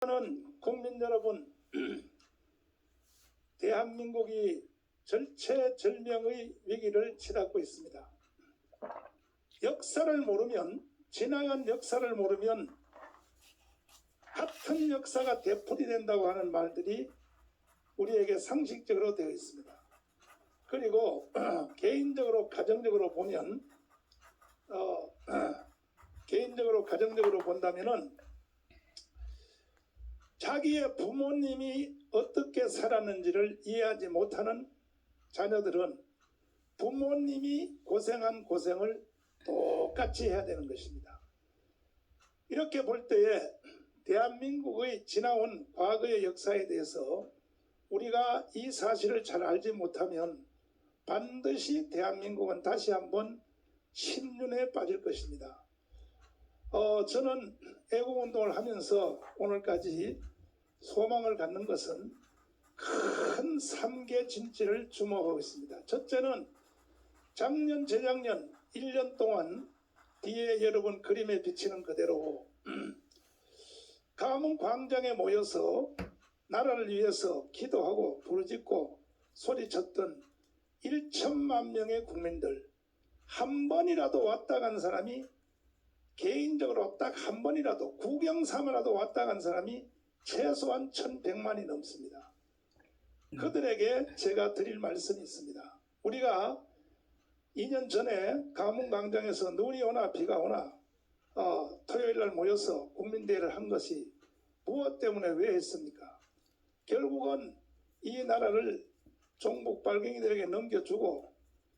하는 국민 여러분, 대한민국이 절체절명의 위기를 치닫고 있습니다. 역사를 모르면, 지나간 역사를 모르면 같은 역사가 되풀이 된다고 하는 말들이 우리에게 상식적으로 되어 있습니다. 그리고 개인적으로, 가정적으로 보면, 어, 개인적으로, 가정적으로 본다면은 자기의 부모님이 어떻게 살았는지를 이해하지 못하는 자녀들은 부모님이 고생한 고생을 똑같이 해야 되는 것입니다. 이렇게 볼 때에 대한민국의 지나온 과거의 역사에 대해서 우리가 이 사실을 잘 알지 못하면 반드시 대한민국은 다시 한번 신륜에 빠질 것입니다. 어, 저는 애국운동을 하면서 오늘까지 소망을 갖는 것은 큰 3개 진지를 주목하고 있습니다. 첫째는 작년, 재작년 1년 동안 뒤에 여러분 그림에 비치는 그대로 가문 광장에 모여서 나라를 위해서 기도하고 부르짖고 소리쳤던 1천만 명의 국민들 한 번이라도 왔다 간 사람이 개인적으로 딱 한 번이라도 구경 삼아라도 왔다 간 사람이 최소한 1100만이 넘습니다. 그들에게 제가 드릴 말씀이 있습니다. 우리가 2년 전에 가문광장에서 눈이 오나 비가 오나 어, 토요일 날 모여서 국민대회를 한 것이 무엇 때문에 왜 했습니까? 결국은 이 나라를 종북 발갱이들에게 넘겨주고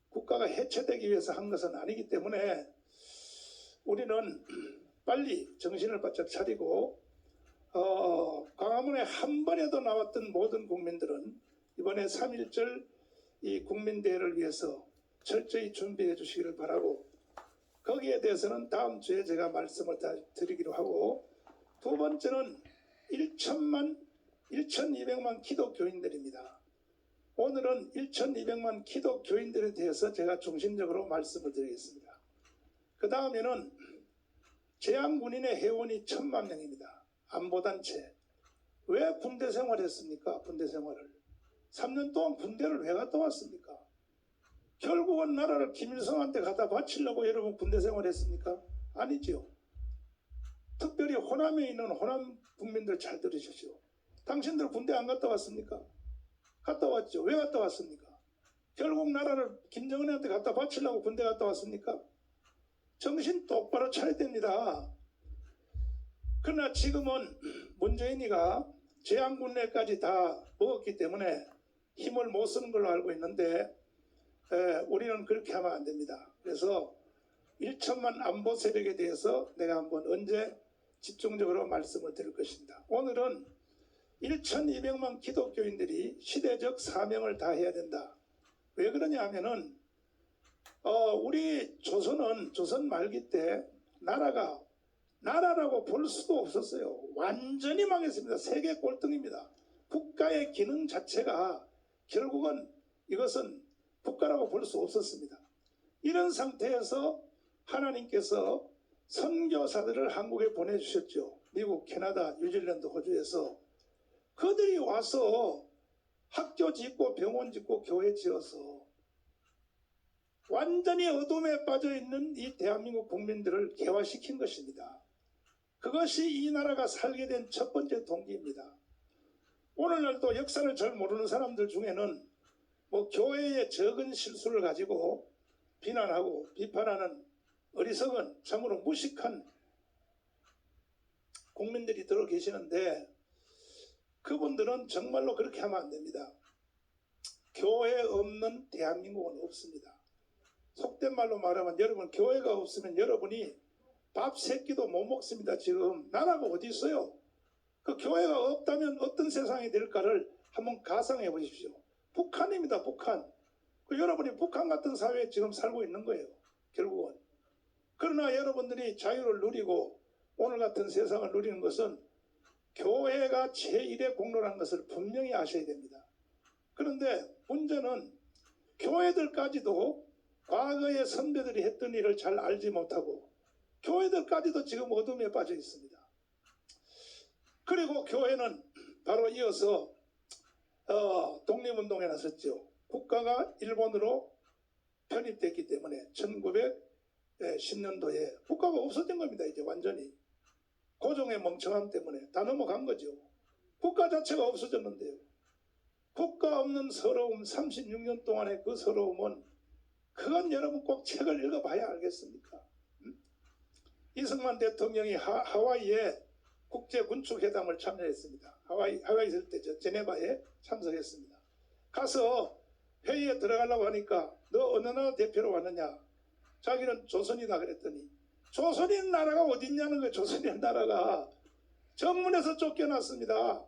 국가가 해체되기 위해서 한 것은 아니기 때문에 우리는 빨리 정신을 바짝 차리고 어, 광화문에 한 번에도 나왔던 모든 국민들은 이번에 3.1절 이 국민대회를 위해서 철저히 준비해 주시기를 바라고 거기에 대해서는 다음 주에 제가 말씀을 다 드리기로 하고 두 번째는 1천만 1,200만 기독교인들입니다. 오늘은 1,200만 기독교인들에 대해서 제가 중심적으로 말씀을 드리겠습니다. 그 다음에는 재향군인의 회원이 천만 명입니다. 안보단체. 왜 군대 생활했습니까? 군대 생활을. 3년 동안 군대를 왜 갔다 왔습니까? 결국은 나라를 김일성한테 갖다 바치려고 여러분 군대 생활했습니까? 아니죠. 특별히 호남에 있는 호남 국민들 잘 들으십시오. 당신들 군대 안 갔다 왔습니까? 갔다 왔죠. 왜 갔다 왔습니까? 결국 나라를 김정은한테 갖다 바치려고 군대 갔다 왔습니까? 정신 똑바로 차려야 됩니다. 그러나 지금은 문재인이가 재앙군내까지 다 먹었기 때문에 힘을 못 쓰는 걸로 알고 있는데 에, 우리는 그렇게 하면 안 됩니다. 그래서 1천만 안보 세력에 대해서 내가 한번 언제 집중적으로 말씀을 드릴 것입니다. 오늘은 1,200만 기독교인들이 시대적 사명을 다해야 된다. 왜 그러냐 하면은 어, 우리 조선은 조선 말기 때 나라가 나라라고 볼 수도 없었어요. 완전히 망했습니다. 세계 꼴등입니다. 국가의 기능 자체가 결국은 이것은 국가라고 볼 수 없었습니다. 이런 상태에서 하나님께서 선교사들을 한국에 보내주셨죠. 미국, 캐나다, 뉴질랜드, 호주에서 그들이 와서 학교 짓고 병원 짓고 교회 지어서 완전히 어둠에 빠져 있는 이 대한민국 국민들을 개화시킨 것입니다. 그것이 이 나라가 살게 된 첫 번째 동기입니다. 오늘날도 역사를 잘 모르는 사람들 중에는 뭐 교회의 적은 실수를 가지고 비난하고 비판하는 어리석은 참으로 무식한 국민들이 들어 계시는데 그분들은 정말로 그렇게 하면 안 됩니다. 교회 없는 대한민국은 없습니다. 속된 말로 말하면 여러분 교회가 없으면 여러분이 밥세 끼도 못 먹습니다. 지금 나라가 어디 있어요? 그 교회가 없다면 어떤 세상이 될까를 한번 가상해 보십시오. 북한입니다. 북한. 그 여러분이 북한 같은 사회에 지금 살고 있는 거예요. 결국은. 그러나 여러분들이 자유를 누리고 오늘 같은 세상을 누리는 것은 교회가 제1의 공로라는 것을 분명히 아셔야 됩니다. 그런데 문제는 교회들까지도 과거의 선배들이 했던 일을 잘 알지 못하고 교회들까지도 지금 어둠에 빠져 있습니다. 그리고 교회는 바로 이어서 어, 독립운동에 나섰죠. 국가가 일본으로 편입됐기 때문에 1910년도에 국가가 없어진 겁니다. 이제 완전히 고종의 멍청함 때문에 다 넘어간 거죠. 국가 자체가 없어졌는데요. 국가 없는 서러움 36년 동안의 그 서러움은 그건 여러분 꼭 책을 읽어봐야 알겠습니까? 음? 이승만 대통령이 하, 하와이에 국제군축회담을 참여했습니다. 하와이 하와이 있을 때저 제네바에 참석했습니다. 가서 회의에 들어가려고 하니까 너 어느 나라 대표로 왔느냐? 자기는 조선이다 그랬더니 조선인 나라가 어딨냐는 거예요. 조선인 나라가 정문에서 쫓겨났습니다.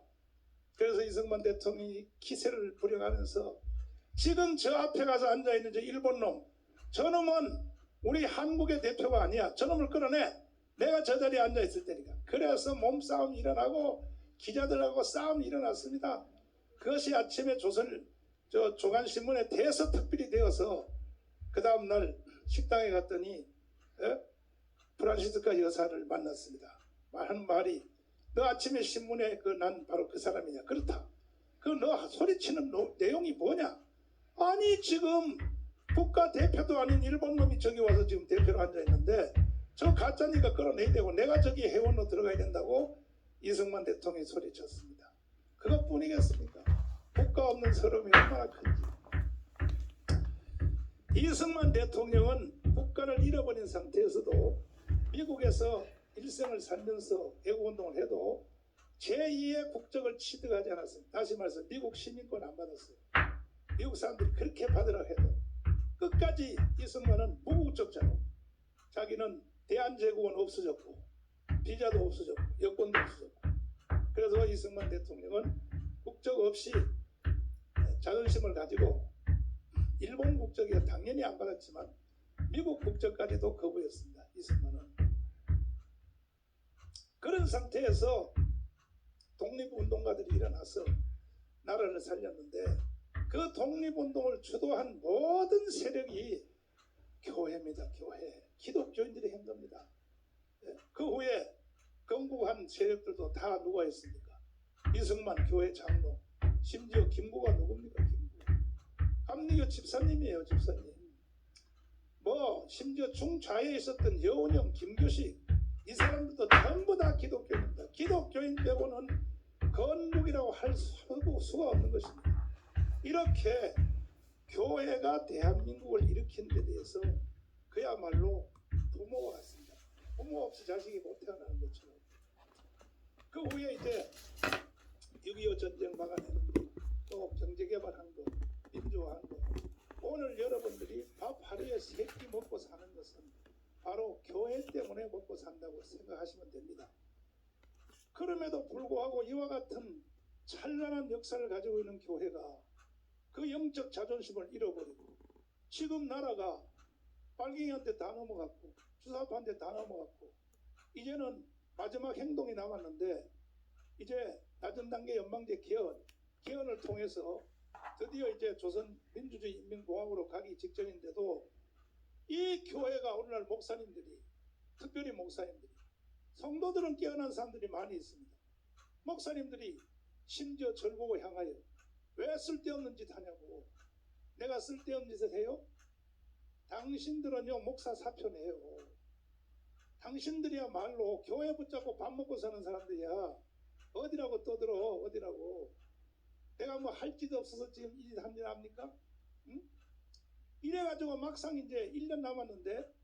그래서 이승만 대통령이 기세를 부려가면서 지금 저 앞에 가서 앉아있는 저 일본 놈 저 놈은 우리 한국의 대표가 아니야. 저 놈을 끌어내. 내가 저 자리에 앉아있을 테니까. 그래서 몸싸움이 일어나고 기자들하고 싸움이 일어났습니다. 그것이 아침에 조선 저 조간신문에 대서 특필이 되어서 그 다음날 식당에 갔더니 에? 프란시스카 여사를 만났습니다. 하는 말이 너 아침에 신문에 그 난 바로 그 사람이냐 그렇다. 그 너 소리치는 노- 내용이 뭐냐? 아니 지금 국가 대표도 아닌 일본 놈이 저기 와서 지금 대표로 앉아 있는데 저 가짜니까 끌어내야 되고 내가 저기 회원으로 들어가야 된다고 이승만 대통령이 소리쳤습니다. 그것뿐이겠습니까? 국가 없는 서름이 얼마나 큰지. 이승만 대통령은 국가를 잃어버린 상태에서도 미국에서 일생을 살면서 애국운동을 해도 제2의 국적을 취득하지 않았습니다. 다시 말해서 미국 시민권 안 받았어요. 미국 사람들이 그렇게 받으라 해도 끝까지 이승만은 무국적자로 자기는 대한제국은 없어졌고 비자도 없어졌고 여권도 없어졌고 그래서 이승만 대통령은 국적 없이 자존심을 가지고 일본 국적이 당연히 안 받았지만 미국 국적까지도 거부했습니다. 이승만은 그런 상태에서 독립운동가들이 일어나서 나라를 살렸는데 그 독립운동을 주도한 모든 세력이 교회입니다. 교회. 기독교인들이 한 겁니다. 예, 그 후에 건국한 세력들도 다 누가 했습니까? 이승만 교회 장로, 심지어 김구가 누굽니까? 김구. 감리교 집사님이에요, 집사님. 뭐 심지어 중좌에 있었던 여운형, 김규식 이 사람들도 전부 다 기독교인입니다. 기독교인 빼고는 건국이라고 할 수- 수가 없는 것입니다. 이렇게 교회가 대한민국을 일으킨 데 대해서 그야말로 부모와 같습니다. 부모 없이 자식이 못 태어나는 것처럼. 그 후에 이제 6.25 전쟁 막아내는 거, 또 경제개발한 거, 민주화한 거. 오늘 여러분들이 밥 하루에 세 끼 먹고 사는 것은 바로 교회 때문에 먹고 산다고 생각하시면 됩니다. 그럼에도 불구하고 이와 같은 찬란한 역사를 가지고 있는 교회가 그 영적 자존심을 잃어버리고 지금 나라가 빨갱이한테 다 넘어갔고 주사파한테 다 넘어갔고 이제는 마지막 행동이 남았는데 이제 낮은 단계 연방제 개헌 개헌을 통해서 드디어 이제 조선 민주주의 인민공화국으로 가기 직전인데도 이 교회가 오늘날 목사님들이 특별히 목사님들이 성도들은 깨어난 사람들이 많이 있습니다. 목사님들이 심지어 절 보고 향하여 왜 쓸데없는 짓 하냐고 내가 쓸데없는 짓을 해요? 당신들은요 목사 사표 내요. 당신들이야말로 교회 붙잡고 밥 먹고 사는 사람들이야. 어디라고 떠들어 어디라고. 내가 뭐 할짓 없어서 지금 이 한일 합니까? 응? 이래가지고 막상 이제 1년 남았는데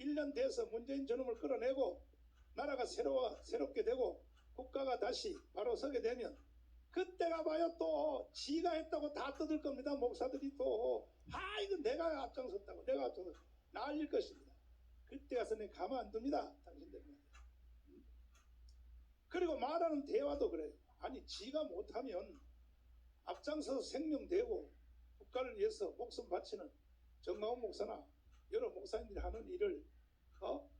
1년 돼서 문재인 저놈을 끌어내고 나라가 새로워 새롭게 되고 국가가 다시 바로 서게 되면 그때가 봐요 또 지가 했다고 다 떠들 겁니다 목사들이 또아 이거 내가 앞장섰다고 내가 앞장섰 난릴 것입니다 그때 가서 내 가만 안 둡니다 당신들은 음? 그리고 말하는 대화도 그래요 아니 지가 못하면 앞장서서 생명 대고 국가를 위해서 목숨 바치는 정마훈 목사나 여러 목사님들이 하는 일을 어?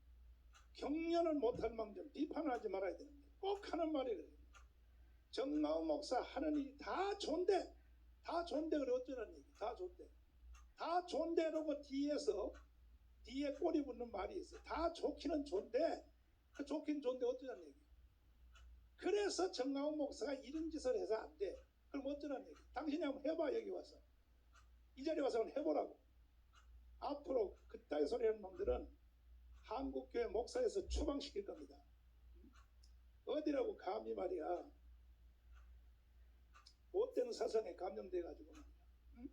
격려는 못할 망정 비판을 하지 말아야 되는데 꼭 하는 말이 그래요. 정마훈 목사 하는 일이 다 좋은데 다 좋은데 그래 어쩌라는 얘기 다 좋은데 다 좋은데 라고 뒤에서 뒤에 꼬리 붙는 말이 있어 다 좋기는 좋은데 그 좋긴 좋은데 어쩌라는 얘기 그래서 정강훈 목사가 이런 짓을 해서 안 돼. 그럼 어쩌라는 얘기? 당신이 한번 해봐 여기 와서 이 자리에 와서 한번 해보라고. 앞으로 그따위 소리 하는 놈들은 한국교회 목사에서 추방시킬 겁니다. 어디라고 감히 말이야. 못된 사상에 감염돼가지고. 응?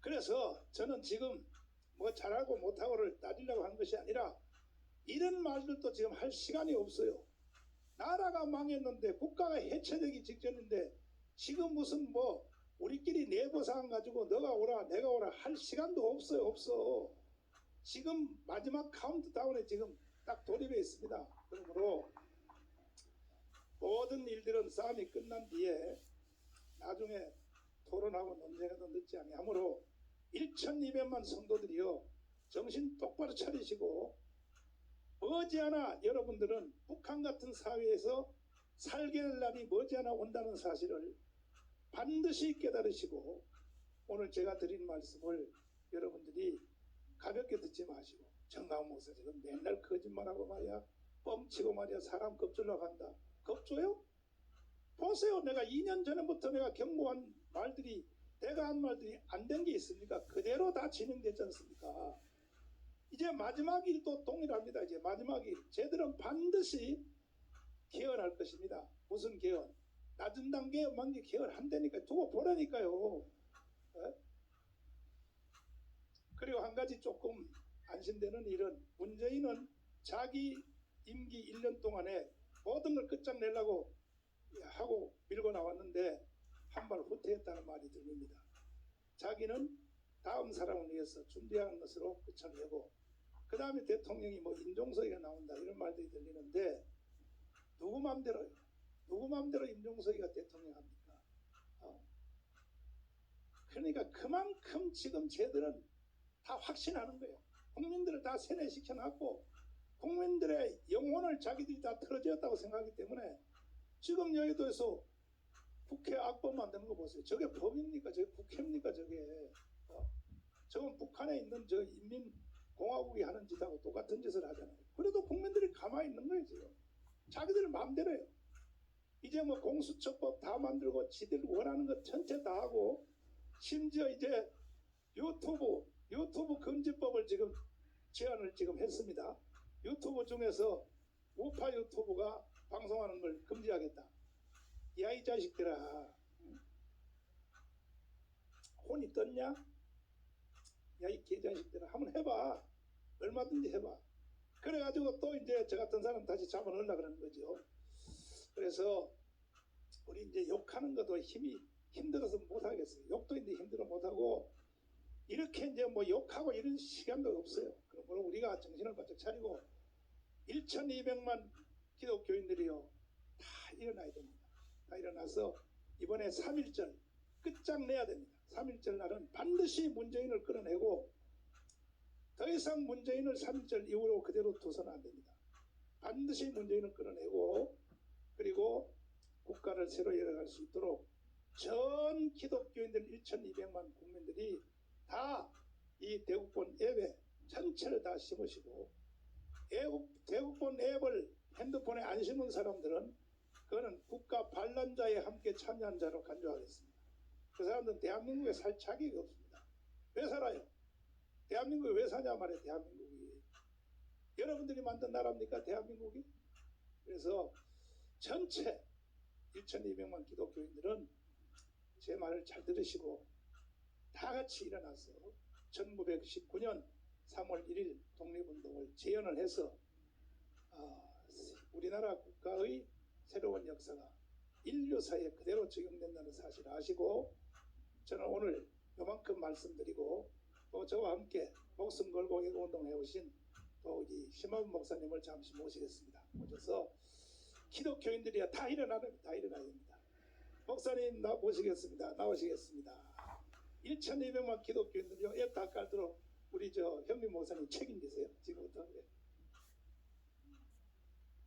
그래서 저는 지금 뭐 잘하고 못하고를 따지려고 한 것이 아니라 이런 말들도 지금 할 시간이 없어요. 나라가 망했는데 국가가 해체되기 직전인데 지금 무슨 뭐 우리끼리 내부 사항 가지고 너가 오라 내가 오라 할 시간도 없어요 없어. 지금 마지막 카운트다운에 지금 딱 돌입해 있습니다. 그러므로 모든 일들은 싸움이 끝난 뒤에 나중에 토론하고 논쟁해도 늦지 아니하므로 1,200만 성도들이요 정신 똑바로 차리시고 머지않아 여러분들은 북한 같은 사회에서 살게 될 날이 머지않아 온다는 사실을 반드시 깨달으시고 오늘 제가 드린 말씀을 여러분들이 가볍게 듣지 마시고 정강 목사 지금 맨날 거짓말하고 말이야. 뻥치고 말이야. 사람 겁줄러 간다 겁줘요? 보세요 내가 2년 전부터 내가 경고한 말들이 내가 한 말들이 안 된 게 있습니까? 그대로 다 진행됐지 않습니까? 이제 마지막 일도 동일합니다. 이제 마지막 일. 쟤들은 반드시 개헌할 것입니다. 무슨 개헌? 낮은 단계만 개헌한다니까 두고 보라니까요. 에? 그리고 한 가지 조금 안심되는 일은 문재인은 자기 임기 1년 동안에 모든 걸 끝장내려고 하고 밀고 나왔는데 한 발 후퇴했다는 말이 들립니다. 자기는 다음 사람을 위해서 준비하는 것으로 끝장내고 그 다음에 대통령이 뭐 임종석이가 나온다 이런 말들이 들리는데 누구 맘대로요? 누구 맘대로 임종석이가 대통령 합니까? 어. 그러니까 그만큼 지금 쟤들은 다 확신하는 거예요. 국민들을 다 세뇌시켜놨고 국민들의 영혼을 자기들이 다 틀어지었다고 생각하기 때문에 지금 여의도에서 국회 악법 만드는 거 보세요. 저게 법입니까? 저게 국회입니까? 저게 어? 저건 북한에 있는 저 인민 공화국이 하는 짓하고 똑같은 짓을 하잖아요. 그래도 국민들이 가만히 있는 거예요, 지금. 자기들 마음대로요. 이제 뭐 공수처법 다 만들고 지들 원하는 것 전체 다 하고 심지어 이제 유튜브 유튜브 금지법을 지금 제안을 지금 했습니다. 유튜브 중에서 우파 유튜브가 방송하는 걸 금지하겠다. 야 이 자식들아. 혼이 떴냐? 야 이 개자식들아 한번 해봐. 얼마든지 해봐. 그래가지고 또 이제 저 같은 사람 다시 잡아넣으려 그러는 거죠. 그래서 우리 이제 욕하는 것도 힘이 힘들어서 못하겠어요. 욕도 이제 힘들어 못하고 이렇게 이제 뭐 욕하고 이런 시간도 없어요. 그러므로 우리가 정신을 바짝 차리고 1200만 기독교인들이요 다 일어나야 됩니다 다 일어나서 이번에 3.1절 끝장내야 됩니다. 3.1절 날은 반드시 문재인을 끌어내고 더 이상 문재인을 3.1절 이후로 그대로 둬서는 안 됩니다. 반드시 문재인을 끌어내고 그리고 국가를 새로 열어갈 수 있도록 전 기독교인들 1,200만 국민들이 다 이 대국본 앱에 전체를 다 심으시고 애국, 대국본 앱을 핸드폰에 안 심은 사람들은 그거는 국가 반란자에 함께 참여한 자로 간주하겠습니다. 그 사람들은 대한민국에 살 자격이 없습니다. 왜 살아요? 대한민국에 왜 사냐 말이에요, 대한민국이. 여러분들이 만든 나라입니까, 대한민국이? 그래서 전체 1,200만 기독교인들은 제 말을 잘 들으시고 다 같이 일어나서 1919년 3월 1일 독립운동을 재연을 해서 아, 우리나라 국가의 새로운 역사가 인류사에 그대로 적용된다는 사실을 아시고 저는 오늘 요만큼 말씀드리고 또 저와 함께 목숨 걸고 애국운동 해오신 또이 심화분 목사님을 잠시 모시겠습니다. 모셔서 기독교인들이야 다 일어나야 다 일어나야 됩니다. 목사님 나 모시겠습니다. 나오시겠습니다. 1,200만 기독교인들이요 앱다 깔도록 우리 저 현민 목사님 책임지세요. 지금부터. 예.